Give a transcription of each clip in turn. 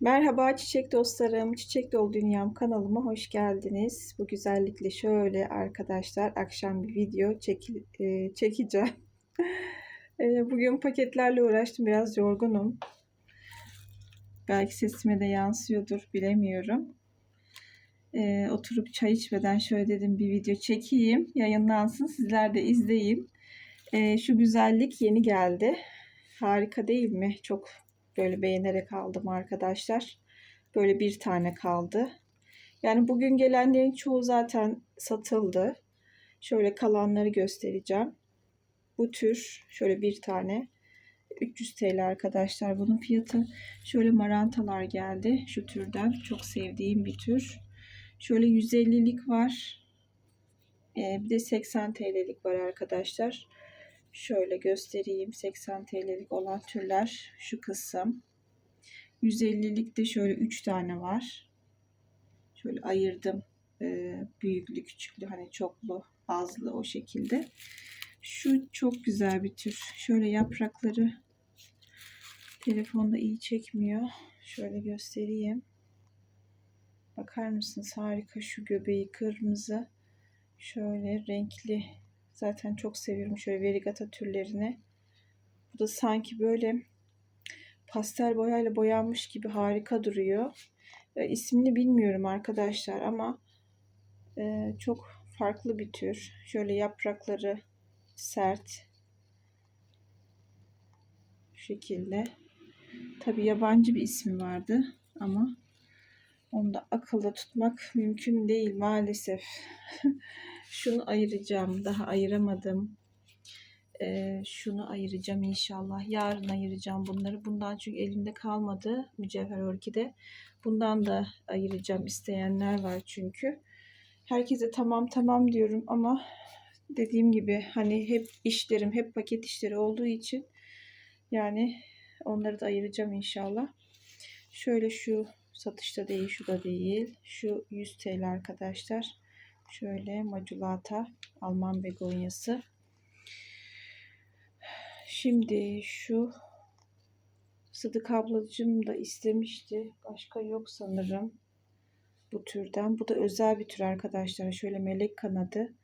Merhaba çiçek dostlarım, Çiçek Dolu Dünyam kanalıma hoş geldiniz. Bu güzellikle şöyle arkadaşlar akşam bir video çeki, e, çekeceğim. E, bugün paketlerle uğraştım, biraz yorgunum. Belki sesime de yansıyordur, bilemiyorum. E, oturup çay içmeden şöyle dedim bir video çekeyim, yayınlansın, sizler de izleyin. E, şu güzellik yeni geldi. Harika değil mi? Çok Böyle beğenerek aldım arkadaşlar. Böyle bir tane kaldı. Yani bugün gelenlerin çoğu zaten satıldı. Şöyle kalanları göstereceğim. Bu tür şöyle bir tane 300 TL arkadaşlar. Bunun fiyatı şöyle marantalar geldi. Şu türden çok sevdiğim bir tür. Şöyle 150'lik var. Ee, bir de 80 TL'lik var arkadaşlar. Şöyle göstereyim 80 TL'lik olan türler şu kısım. 150'lik de şöyle 3 tane var. Şöyle ayırdım. Ee, büyüklü küçüklü hani çoklu azlı o şekilde. Şu çok güzel bir tür. Şöyle yaprakları telefonda iyi çekmiyor. Şöyle göstereyim. Bakar mısınız? Harika şu göbeği kırmızı. Şöyle renkli Zaten çok seviyorum şöyle verigata türlerini. Bu da sanki böyle pastel boyayla boyanmış gibi harika duruyor. E, ismini bilmiyorum arkadaşlar ama e, çok farklı bir tür. Şöyle yaprakları sert. Şu şekilde. Tabi yabancı bir ismi vardı ama onu da akılda tutmak mümkün değil maalesef. Şunu ayıracağım. Daha ayıramadım. Ee, şunu ayıracağım inşallah. Yarın ayıracağım bunları. Bundan çünkü elimde kalmadı mücevher orkide. Bundan da ayıracağım isteyenler var çünkü. Herkese tamam tamam diyorum ama dediğim gibi hani hep işlerim hep paket işleri olduğu için yani onları da ayıracağım inşallah. Şöyle şu satışta değil şu da değil. Şu 100 TL arkadaşlar. Şöyle maculata Alman begonyası. Şimdi şu Sıdık ablacığım da istemişti. Başka yok sanırım. Bu türden. Bu da özel bir tür arkadaşlar. Şöyle melek kanadı.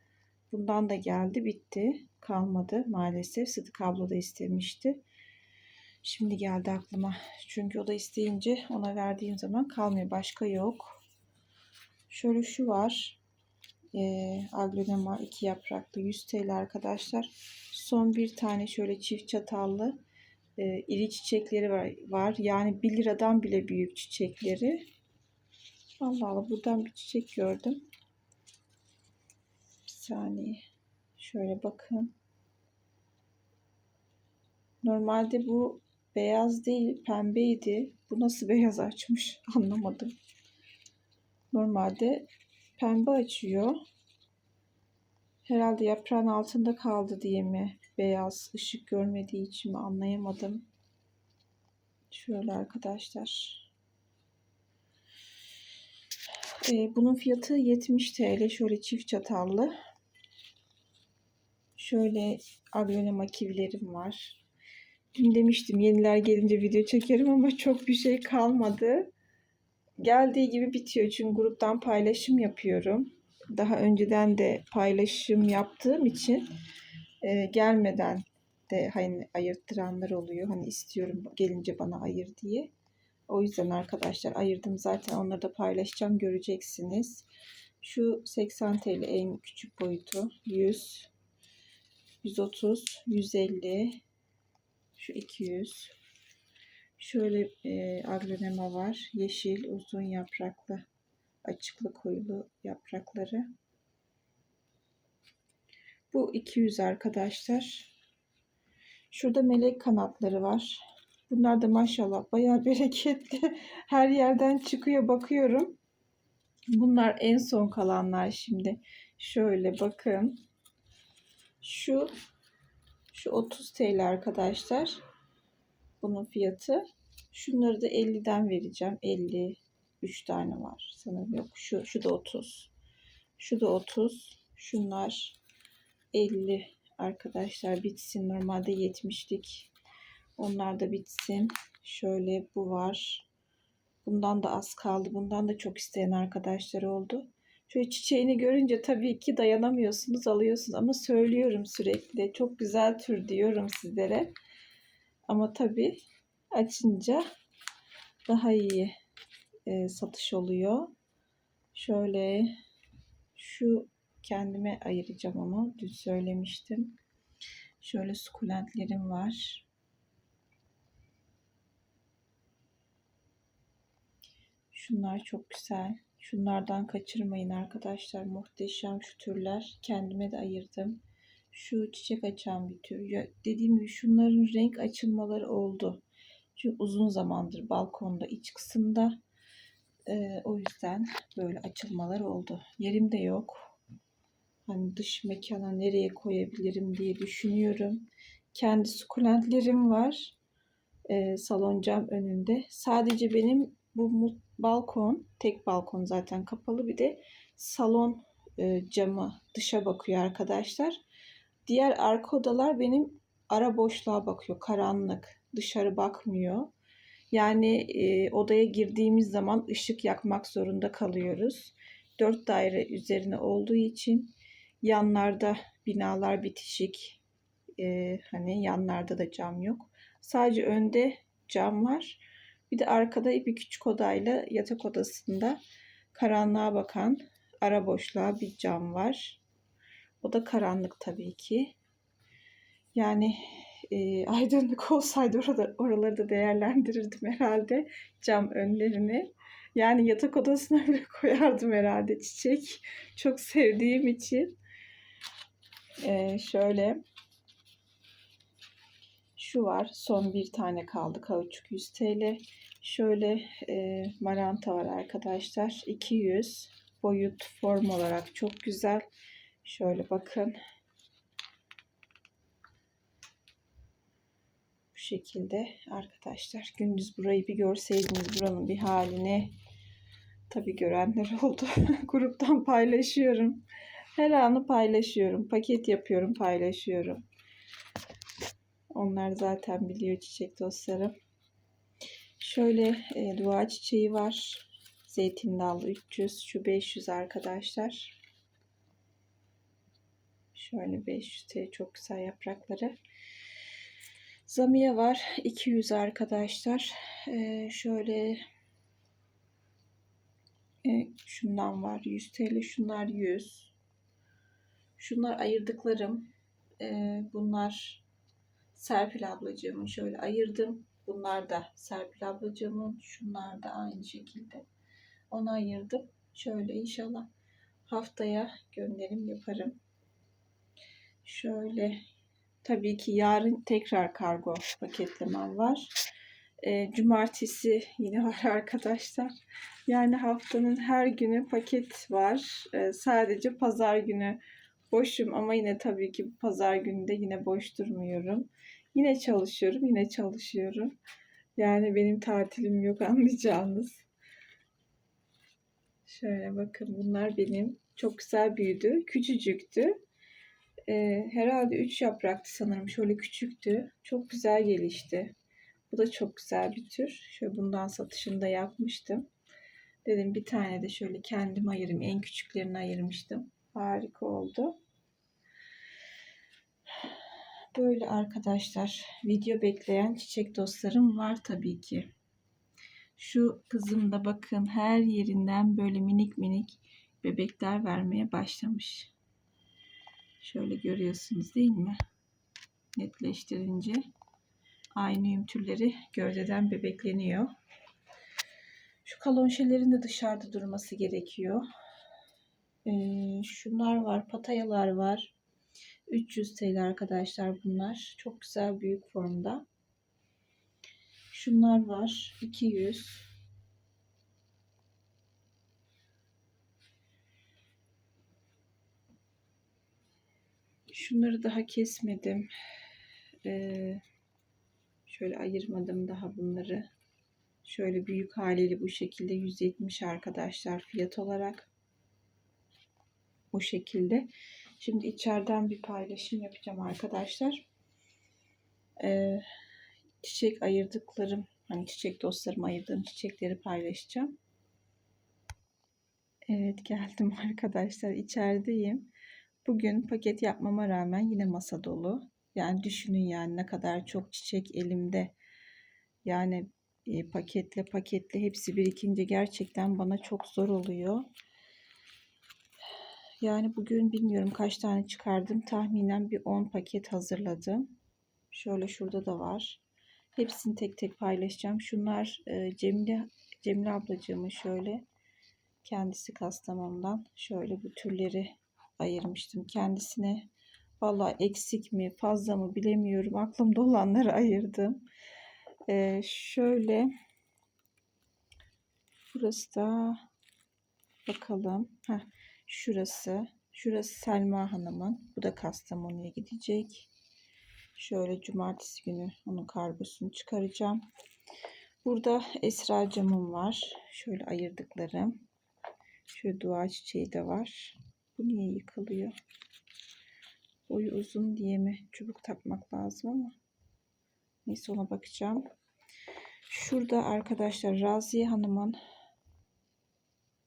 Bundan da geldi. Bitti. Kalmadı maalesef. Sıdık abla da istemişti. Şimdi geldi aklıma. Çünkü o da isteyince ona verdiğim zaman kalmıyor. Başka yok. Şöyle şu var e, aglonema iki yapraklı 100 TL arkadaşlar. Son bir tane şöyle çift çatallı e, iri çiçekleri var, var. Yani 1 liradan bile büyük çiçekleri. Allah Allah buradan bir çiçek gördüm. Bir saniye. Şöyle bakın. Normalde bu beyaz değil pembeydi. Bu nasıl beyaz açmış anlamadım. Normalde pembe açıyor. Herhalde yaprağın altında kaldı diye mi? Beyaz ışık görmediği için mi anlayamadım. Şöyle arkadaşlar. Ee, bunun fiyatı 70 TL. Şöyle çift çatallı. Şöyle aglonema kivilerim var. Dün demiştim yeniler gelince video çekerim ama çok bir şey kalmadı geldiği gibi bitiyor. Çünkü gruptan paylaşım yapıyorum. Daha önceden de paylaşım yaptığım için e, gelmeden de hani ayırttıranlar oluyor. Hani istiyorum gelince bana ayır diye. O yüzden arkadaşlar ayırdım zaten onları da paylaşacağım göreceksiniz. Şu 80 TL en küçük boyutu 100 130 150 şu 200 Şöyle e, agronema var. Yeşil, uzun yapraklı, açıklı koyulu yaprakları. Bu 200 arkadaşlar. Şurada melek kanatları var. Bunlar da maşallah bayağı bereketli. Her yerden çıkıyor bakıyorum. Bunlar en son kalanlar şimdi. Şöyle bakın. Şu şu 30 TL arkadaşlar. Bunun fiyatı. Şunları da 50'den vereceğim. 50 3 tane var. Sanırım yok. Şu, şu da 30. Şu da 30. Şunlar 50 arkadaşlar bitsin. Normalde 70'lik. Onlar da bitsin. Şöyle bu var. Bundan da az kaldı. Bundan da çok isteyen arkadaşlar oldu. Şöyle çiçeğini görünce tabii ki dayanamıyorsunuz, alıyorsunuz ama söylüyorum sürekli. Çok güzel tür diyorum sizlere. Ama tabii açınca daha iyi e, satış oluyor. Şöyle şu kendime ayıracağım onu. Dün söylemiştim. Şöyle sukulentlerim var. Şunlar çok güzel. Şunlardan kaçırmayın arkadaşlar. Muhteşem şu türler. Kendime de ayırdım. Şu çiçek açan bir tür. Ya dediğim gibi şunların renk açılmaları oldu. Çünkü uzun zamandır balkonda iç kısımda. Ee, o yüzden böyle açılmalar oldu. Yerim de yok. Hani dış mekana nereye koyabilirim diye düşünüyorum. Kendi sukulentlerim var. Ee, salon cam önünde. Sadece benim bu balkon, tek balkon zaten kapalı bir de salon e, camı dışa bakıyor arkadaşlar. Diğer arka odalar benim ara boşluğa bakıyor, karanlık, dışarı bakmıyor. Yani e, odaya girdiğimiz zaman ışık yakmak zorunda kalıyoruz. Dört daire üzerine olduğu için yanlarda binalar bitişik. E, hani yanlarda da cam yok. Sadece önde cam var. Bir de arkada bir küçük odayla yatak odasında karanlığa bakan ara boşluğa bir cam var. O da karanlık tabii ki. Yani e, aydınlık olsaydı orada, oraları da değerlendirirdim herhalde cam önlerini. Yani yatak odasına bile koyardım herhalde çiçek. Çok sevdiğim için. E, şöyle şu var. Son bir tane kaldı. Kauçuk 100 TL. Şöyle e, maranta var arkadaşlar. 200 boyut form olarak çok güzel. Şöyle bakın. Bu şekilde arkadaşlar. Gündüz burayı bir görseydiniz buranın bir halini. Tabi görenler oldu. Gruptan paylaşıyorum. Her anı paylaşıyorum. Paket yapıyorum, paylaşıyorum. Onlar zaten biliyor çiçek dostlarım. Şöyle e, dua çiçeği var. Zeytin dallı 300. Şu 500 arkadaşlar. Şöyle 500 TL çok güzel yaprakları. Zamiye var. 200 arkadaşlar. Ee, şöyle e, şundan var. 100 TL. Şunlar 100. Şunlar ayırdıklarım. Ee, bunlar Serpil ablacığımın şöyle ayırdım. Bunlar da Serpil ablacığımın. Şunlar da aynı şekilde. Onu ayırdım. Şöyle inşallah haftaya gönderim yaparım. Şöyle tabii ki yarın tekrar kargo paketlemem var. E, cumartesi yine var arkadaşlar. Yani haftanın her günü paket var. E, sadece pazar günü boşum ama yine tabii ki pazar günü de yine boş durmuyorum. Yine çalışıyorum, yine çalışıyorum. Yani benim tatilim yok anlayacağınız. Şöyle bakın bunlar benim. Çok güzel büyüdü. Küçücüktü. Ee, herhalde 3 yapraktı sanırım. Şöyle küçüktü. Çok güzel gelişti. Bu da çok güzel bir tür. Şöyle bundan satışını da yapmıştım. Dedim bir tane de şöyle kendim ayırayım. En küçüklerini ayırmıştım. Harika oldu. Böyle arkadaşlar video bekleyen çiçek dostlarım var tabii ki. Şu kızım da bakın her yerinden böyle minik minik bebekler vermeye başlamış. Şöyle görüyorsunuz değil mi? Netleştirince aynı türleri gövdeden bebekleniyor. Şu kalonşelerin de dışarıda durması gerekiyor. Ee, şunlar var, patayalar var. 300 TL arkadaşlar bunlar. Çok güzel büyük formda. Şunlar var. 200. Şunları daha kesmedim. Ee, şöyle ayırmadım daha bunları. Şöyle büyük haliyle bu şekilde 170 arkadaşlar fiyat olarak. Bu şekilde. Şimdi içeriden bir paylaşım yapacağım arkadaşlar. Ee, çiçek ayırdıklarım Hani çiçek dostlarıma ayırdığım çiçekleri paylaşacağım. Evet geldim arkadaşlar içerideyim. Bugün paket yapmama rağmen yine masa dolu. Yani düşünün yani ne kadar çok çiçek elimde. Yani e, paketle paketle hepsi birikince gerçekten bana çok zor oluyor. Yani bugün bilmiyorum kaç tane çıkardım. Tahminen bir 10 paket hazırladım. Şöyle şurada da var. Hepsini tek tek paylaşacağım. Şunlar e, Cemile, Cemile ablacığımın şöyle kendisi Kastamonu'dan şöyle bu türleri ayırmıştım kendisine. Valla eksik mi fazla mı bilemiyorum. Aklımda olanları ayırdım. Ee, şöyle burası da bakalım. Heh, şurası. Şurası Selma Hanım'ın. Bu da Kastamonu'ya gidecek. Şöyle cumartesi günü onun kargosunu çıkaracağım. Burada Esra camım var. Şöyle ayırdıklarım. Şöyle dua çiçeği de var. Bu niye yıkılıyor? Boyu uzun diye mi çubuk takmak lazım ama. Neyse ona bakacağım. Şurada arkadaşlar Raziye Hanım'ın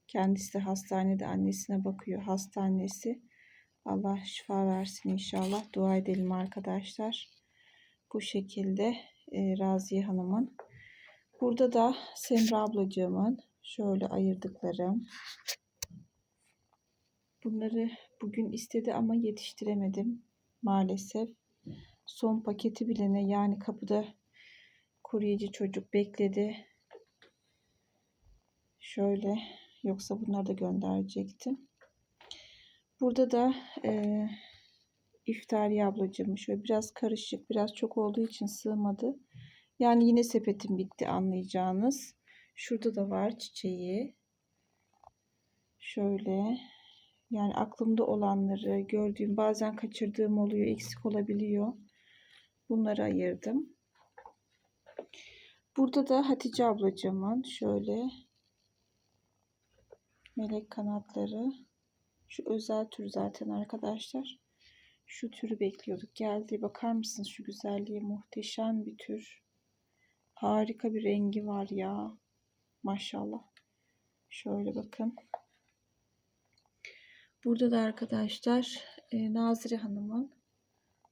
kendisi de hastanede annesine bakıyor. Hastanesi. Allah şifa versin inşallah. Dua edelim arkadaşlar. Bu şekilde e, Raziye Hanım'ın. Burada da Semra ablacığımın şöyle ayırdıklarım. Bunları bugün istedi ama yetiştiremedim maalesef. Son paketi bile ne yani kapıda kuryeci çocuk bekledi. Şöyle yoksa bunları da gönderecektim. Burada da e, iftari ablacığım şöyle biraz karışık biraz çok olduğu için sığmadı. Yani yine sepetim bitti anlayacağınız. Şurada da var çiçeği. Şöyle yani aklımda olanları gördüğüm bazen kaçırdığım oluyor eksik olabiliyor. Bunları ayırdım. Burada da Hatice ablacığımın şöyle melek kanatları. Şu özel tür zaten arkadaşlar. Şu türü bekliyorduk. Geldi. Bakar mısınız şu güzelliğe? Muhteşem bir tür. Harika bir rengi var ya. Maşallah. Şöyle bakın. Burada da arkadaşlar e, Nazire Hanım'ın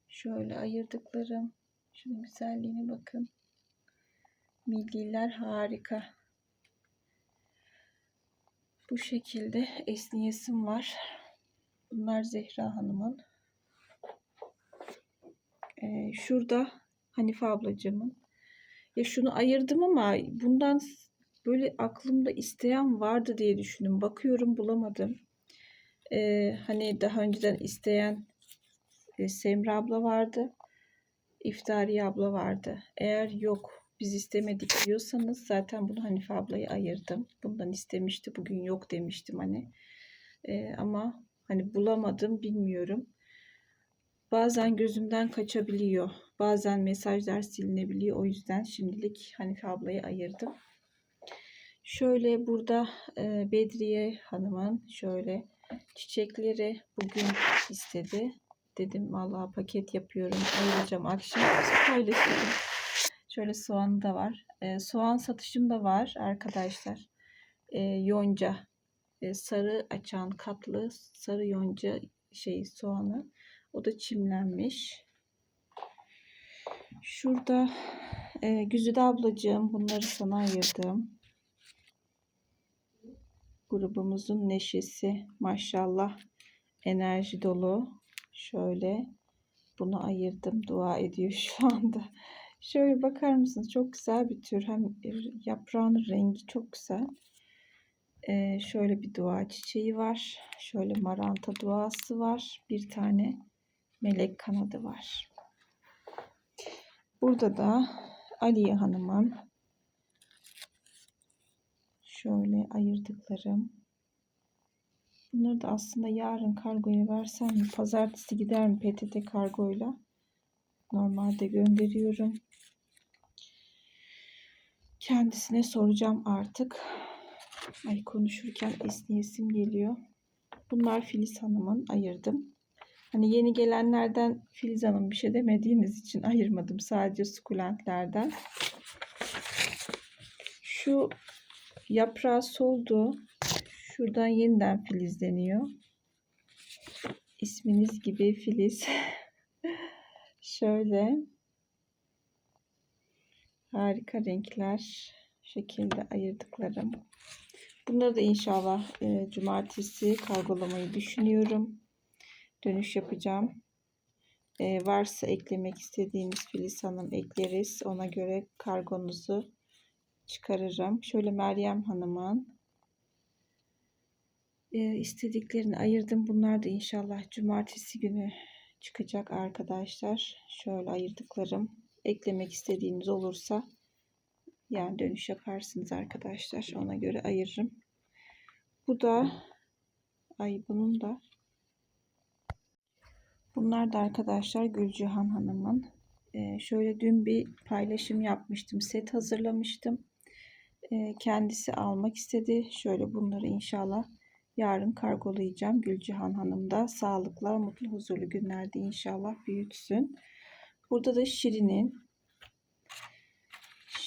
şöyle ayırdıklarım. Şunun güzelliğine bakın. Milliler harika. Bu şekilde esniyesim var. Bunlar Zehra Hanım'ın. Ee, şurada Hanife ablacığımın. Ya şunu ayırdım ama bundan böyle aklımda isteyen vardı diye düşündüm. Bakıyorum bulamadım. Ee, hani daha önceden isteyen e, Semra abla vardı. İftariye abla vardı. Eğer yok biz istemedik diyorsanız zaten bunu Hanife ablayı ayırdım. Bundan istemişti. Bugün yok demiştim hani. Ee, ama hani bulamadım bilmiyorum. Bazen gözümden kaçabiliyor. Bazen mesajlar silinebiliyor. O yüzden şimdilik Hanife ablayı ayırdım. Şöyle burada e, Bedriye Hanım'ın şöyle çiçekleri bugün istedi. Dedim vallahi paket yapıyorum. Ayıracağım akşam paylaşırım. Şöyle soğan da var. E, soğan satışım da var arkadaşlar. E, yonca. E, sarı açan katlı sarı yonca şey soğanı. O da çimlenmiş. Şurada e, Güzide ablacığım bunları sana ayırdım. Grubumuzun neşesi maşallah enerji dolu. Şöyle bunu ayırdım. Dua ediyor şu anda. Şöyle bakar mısınız? Çok güzel bir tür. Hem yaprağının rengi çok güzel. Ee, şöyle bir dua çiçeği var. Şöyle maranta duası var. Bir tane melek kanadı var. Burada da Aliye Hanım'ın şöyle ayırdıklarım. Bunları da aslında yarın kargoya versem mi? Pazartesi gider mi PTT kargoyla? Normalde gönderiyorum. Kendisine soracağım artık. Ay konuşurken esniyesim geliyor. Bunlar Filiz Hanım'ın ayırdım. Hani yeni gelenlerden Filiz Hanım bir şey demediğiniz için ayırmadım. Sadece sukulentlerden. Şu yaprağı soldu. Şuradan yeniden filizleniyor. İsminiz gibi filiz. Şöyle. Harika renkler. Şekilde ayırdıklarım. Bunları da inşallah e, cumartesi kargolamayı düşünüyorum. Dönüş yapacağım. E, varsa eklemek istediğiniz Filiz Hanım ekleriz. Ona göre kargonuzu çıkarırım. Şöyle Meryem Hanım'ın e, istediklerini ayırdım. Bunlar da inşallah cumartesi günü çıkacak arkadaşlar. Şöyle ayırdıklarım. Eklemek istediğiniz olursa yani dönüş yaparsınız arkadaşlar. Ona göre ayırırım. Bu da ay bunun da bunlar da arkadaşlar Gülcihan Hanım'ın. Ee, şöyle dün bir paylaşım yapmıştım. Set hazırlamıştım. Kendisi almak istedi. Şöyle bunları inşallah yarın kargolayacağım. Gülcihan Hanım da sağlıklı, mutlu, huzurlu günlerde inşallah büyütsün. Burada da Şirin'in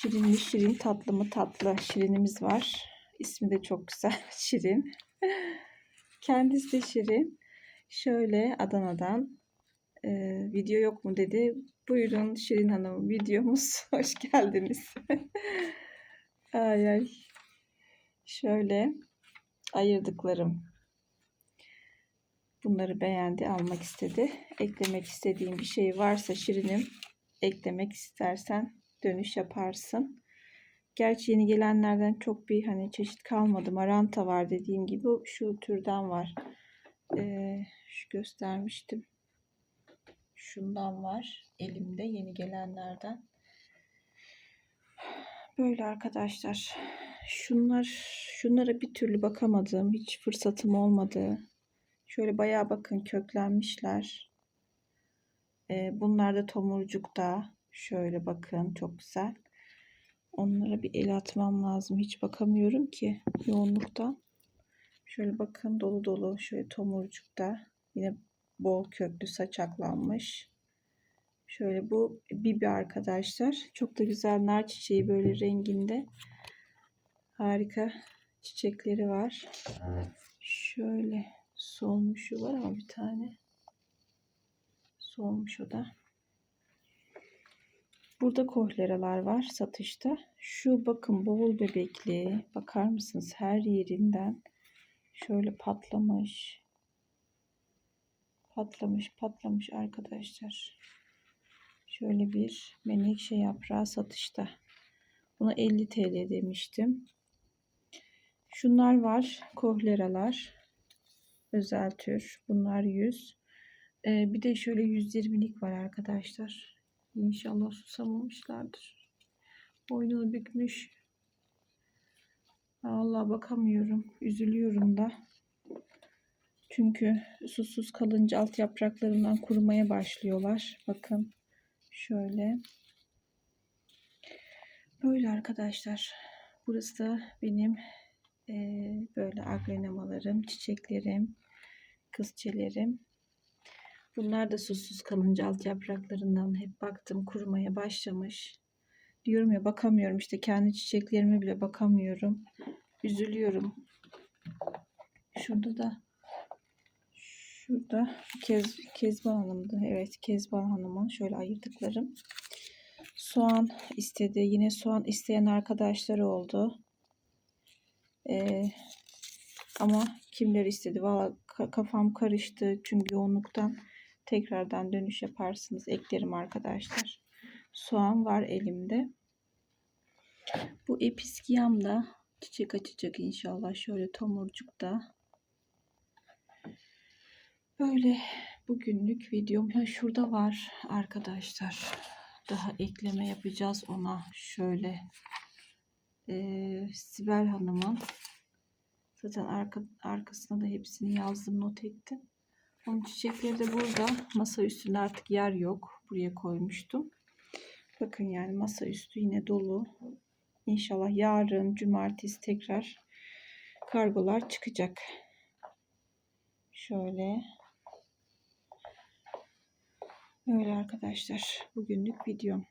Şirinli şirin tatlı mı tatlı şirinimiz var. İsmi de çok güzel. Şirin. Kendisi de şirin. Şöyle Adana'dan e, video yok mu dedi. Buyurun Şirin Hanım videomuz. Hoş geldiniz. Ay ay. Şöyle ayırdıklarım. Bunları beğendi, almak istedi. Eklemek istediğim bir şey varsa Şirinim eklemek istersen dönüş yaparsın. Gerçi yeni gelenlerden çok bir hani çeşit kalmadı. Maranta var dediğim gibi şu türden var. Ee, şu göstermiştim. Şundan var elimde yeni gelenlerden. Böyle arkadaşlar. Şunlar şunlara bir türlü bakamadım. Hiç fırsatım olmadı. Şöyle bayağı bakın köklenmişler. Ee, bunlar da tomurcukta. Şöyle bakın çok güzel. Onlara bir el atmam lazım. Hiç bakamıyorum ki yoğunluktan. Şöyle bakın dolu dolu şöyle tomurcukta. Yine bol köklü saçaklanmış. Şöyle bu bibi arkadaşlar. Çok da güzel nar çiçeği böyle renginde. Harika çiçekleri var. Şöyle solmuşu var ama bir tane. Solmuş o da. Burada kohleralar var satışta. Şu bakın bol bebekli. Bakar mısınız her yerinden şöyle patlamış. Patlamış patlamış arkadaşlar. Şöyle bir menekşe yaprağı satışta. Buna 50 TL demiştim. Şunlar var. Kohleralar. Özel tür. Bunlar 100. Ee, bir de şöyle 120'lik var arkadaşlar. İnşallah susamamışlardır. Boynunu bükmüş. Allah bakamıyorum. Üzülüyorum da. Çünkü susuz kalınca alt yapraklarından kurumaya başlıyorlar. Bakın şöyle. Böyle arkadaşlar. Burası da benim e, böyle agrenemalarım, çiçeklerim, kızçelerim. Bunlar da susuz kalınca alt yapraklarından hep baktım kurumaya başlamış. Diyorum ya bakamıyorum işte kendi çiçeklerime bile bakamıyorum. Üzülüyorum. Şurada da şurada Kez, Kezban Hanım'dı. Evet Kezban Hanım'ın şöyle ayırdıklarım. Soğan istedi. Yine soğan isteyen arkadaşları oldu. Ee, ama kimler istedi? Valla kafam karıştı. Çünkü yoğunluktan tekrardan dönüş yaparsınız. Eklerim arkadaşlar. Soğan var elimde. Bu episkiyam da çiçek açacak inşallah. Şöyle tomurcukta. Böyle bugünlük videom. Ha, şurada var arkadaşlar. Daha ekleme yapacağız ona. Şöyle ee, Sibel Hanım'ın zaten arka, arkasına da hepsini yazdım not ettim. Onun çiçekleri de burada. Masa üstünde artık yer yok. Buraya koymuştum. Bakın yani masa üstü yine dolu. İnşallah yarın cumartesi tekrar kargolar çıkacak. Şöyle. Böyle arkadaşlar. Bugünlük videom.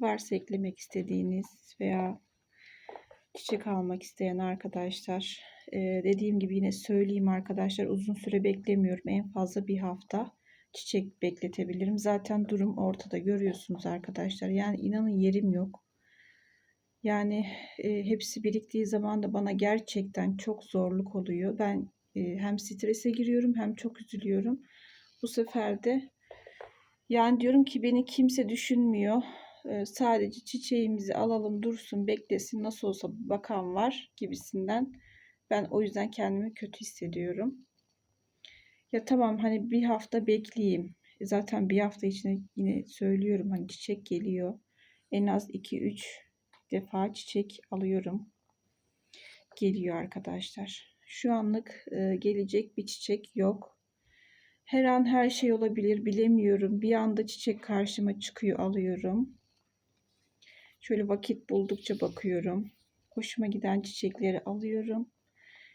Varsa eklemek istediğiniz veya çiçek almak isteyen arkadaşlar. Ee, dediğim gibi yine söyleyeyim arkadaşlar uzun süre beklemiyorum. En fazla bir hafta çiçek bekletebilirim. Zaten durum ortada görüyorsunuz arkadaşlar. Yani inanın yerim yok. Yani e, hepsi biriktiği zaman da bana gerçekten çok zorluk oluyor. Ben e, hem strese giriyorum hem çok üzülüyorum. Bu sefer de yani diyorum ki beni kimse düşünmüyor. E, sadece çiçeğimizi alalım dursun beklesin nasıl olsa bakan var gibisinden. Ben o yüzden kendimi kötü hissediyorum. Ya tamam hani bir hafta bekleyeyim. E, Zaten bir hafta içinde yine söylüyorum hani çiçek geliyor. En az 2-3 defa çiçek alıyorum. Geliyor arkadaşlar. Şu anlık e, gelecek bir çiçek yok. Her an her şey olabilir bilemiyorum. Bir anda çiçek karşıma çıkıyor alıyorum. Şöyle vakit buldukça bakıyorum. Hoşuma giden çiçekleri alıyorum.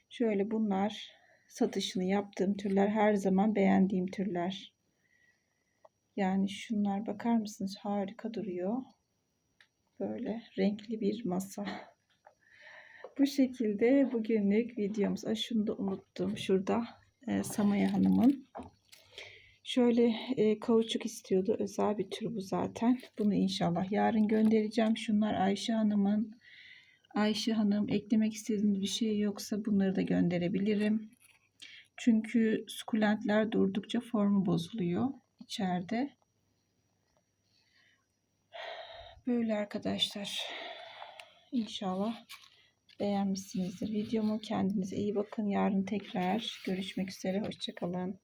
Şöyle bunlar satışını yaptığım türler her zaman beğendiğim türler. Yani şunlar bakar mısınız harika duruyor. Böyle renkli bir masa. Bu şekilde bugünlük videomuz. Ay şunu da unuttum. Şurada e, Samaya Hanım'ın. Şöyle e, kauçuk istiyordu. Özel bir tür bu zaten. Bunu inşallah yarın göndereceğim. Şunlar Ayşe Hanım'ın. Ayşe Hanım eklemek istediğiniz bir şey yoksa bunları da gönderebilirim. Çünkü sukulentler durdukça formu bozuluyor içeride. Böyle arkadaşlar. İnşallah beğenmişsinizdir videomu. Kendinize iyi bakın. Yarın tekrar görüşmek üzere. Hoşçakalın.